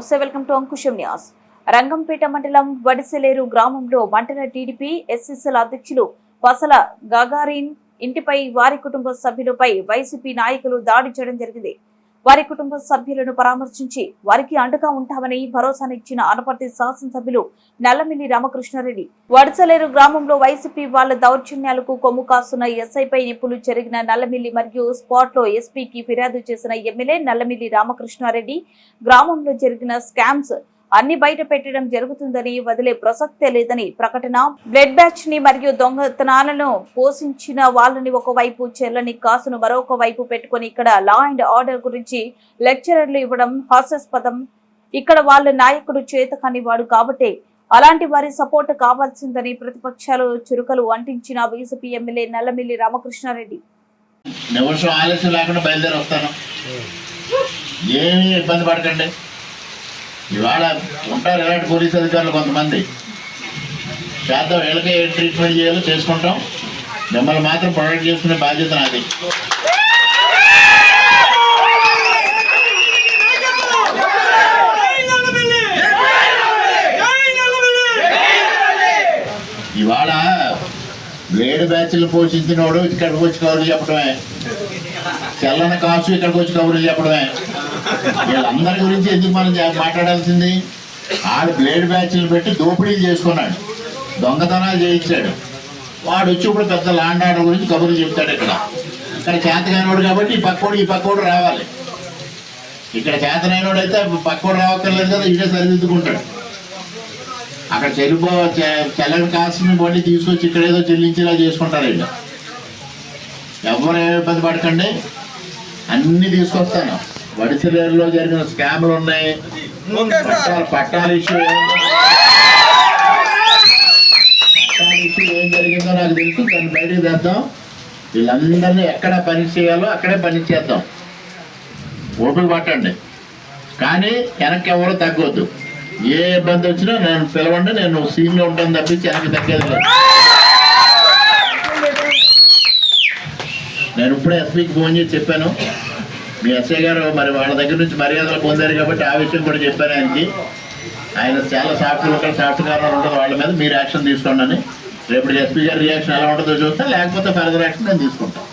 నమస్తే welcome to Ankusham news. Rangampeta మండలం వడిసెలేరు గ్రామంలో మండల టీడీపీ ఎస్ఎస్ఎల్ అధ్యక్షులు పసల గగారిన్ ఇంటిపై వారి కుటుంబ సభ్యులపై వైసీపీ నాయకులు దాడి చేయడం జరిగింది. వారి కుటుంబ సభ్యులను పరామర్శించి వారికి అండగా ఉంటామని భరోసానిచ్చిన అనపర్తి శాసనసభ్యులు నల్లమిల్లి రామకృష్ణారెడ్డి. వడసలేరు గ్రామంలో వైసీపీ వాళ్ళ దౌర్జన్యాలకు కొమ్ము కాస్తున్న ఎస్ఐపై నిప్పులు జరిగిన నల్లమిల్లి మరియు స్పాట్లో ఎస్పీకి ఫిర్యాదు చేసిన ఎమ్మెల్యే నల్లమిల్లి రామకృష్ణారెడ్డి. గ్రామంలో జరిగిన స్కామ్స్ అన్ని బయట పెట్టడం జరుగుతుందని వదిలే ప్రసక్తే లేదని ప్రకటన. బ్లడ్ బ్యాచ్ని మరియు దొంగతనాలను పోషించిన వాళ్ళని ఒకవైపు చెల్లని కాసును మరొక వైపు పెట్టుకొని ఇక్కడ లా అండ్ ఆర్డర్ గురించి లెక్చరర్లు ఇవ్వడం హాస్యాస్పదం. ఇక్కడ వాళ్ళ నాయకుడు చేతకాని వాడు కాబట్టే అలాంటి వారి సపోర్ట్ కావాల్సిందని ప్రతిపక్షాలు చురుకలు అంటించిన బీజేపీ ఎమ్మెల్యే నల్లమిల్లి రామకృష్ణారెడ్డి. నిమిషం ఆలస్యం లేకుండా బయలుదేరి వస్తాను. ఏమీ ఇబ్బంది పడకండి. ఇవాళ ఉంటారు ఇలాంటి పోలీస్ అధికారులు కొంతమంది. చేద్దాం వీళ్ళకే ఏ ట్రీట్మెంట్ చేయాలో చేసుకుంటాం. మిమ్మల్ని మాత్రం ప్రొటెక్ట్ చేసుకునే బాధ్యత నాది. ఇవాళ వేడి బ్యాచ్లు పోషించినోడు ఇక్కడికి వచ్చి కబుర్లు చెప్పడమే తెల్లని కాసు ఇక్కడికి వచ్చి కబుర్లు చెప్పడమే. వీళ్ళందరి గురించి ఎందుకు మనం మాట్లాడాల్సింది? ఆడు బ్లేడ్ బ్యాచ్లు పెట్టి దోపిడీలు చేసుకున్నాడు. దొంగతనాలు చేయించాడు. వాడు వచ్చి ఇప్పుడు పెద్ద లాండ్ ఆర్డర్ గురించి కబుర్లు చెప్తాడు ఇక్కడ. ఇక్కడ చేతగానోడు కాబట్టి ఈ పక్కోడు ఈ పక్కోడు రావాలి. ఇక్కడ చేతనైనోడు అయితే పక్కోడు రావక్కర్లేదు కదా ఇదే సరిదిద్దుకుంటాడు. అక్కడ చెల్లిపో చెల్లని కాసుని బండి తీసుకొచ్చి ఇక్కడ ఏదో చెల్లించేలా చేసుకుంటారు వీళ్ళు ఎవరు ఏ ఇబ్బంది పడకండి. అన్ని తీసుకొస్తాను. వడిసిలేరులో జరిగిన స్కామ్లు ఉన్నాయి. పట్టాల పట్టాల ఇష్యూ పట్టాల ఇష్యూ ఏం జరిగిందో నాకు తెలుసు. దాన్ని బయటకు తెద్దాం. వీళ్ళందరినీ ఎక్కడ పని చేయాలో అక్కడే పని చేద్దాం. ఓపిక పట్టండి. కానీ వెనక్కి ఎవరు తగ్గొద్దు. ఏ ఇబ్బంది వచ్చినా నేను పిలవండి నేను సీన్లో ఉంటాను తప్పించి వెనక్కి తగ్గేది లేదు. నేను ఇప్పుడే ఎస్పీకి ఫోన్ చేసి చెప్పాను. మీ ఎస్ఐ గారు మరి వాళ్ళ దగ్గర నుంచి మర్యాదలు పొందారు కాబట్టి ఆ విషయం కూడా చెప్పాను ఆయనకి. ఆయన చాలా సాఫ్ట్ ఉంటారు సాఫ్ట్ కారణాలు ఉంటుంది వాళ్ళ మీద. మీరు యాక్షన్ తీసుకోండి అని. రేపు ఎస్పీ గారి రియాక్షన్ ఎలా ఉంటుందో చూస్తే లేకపోతే ఫర్దర్ యాక్షన్ నేను తీసుకుంటాను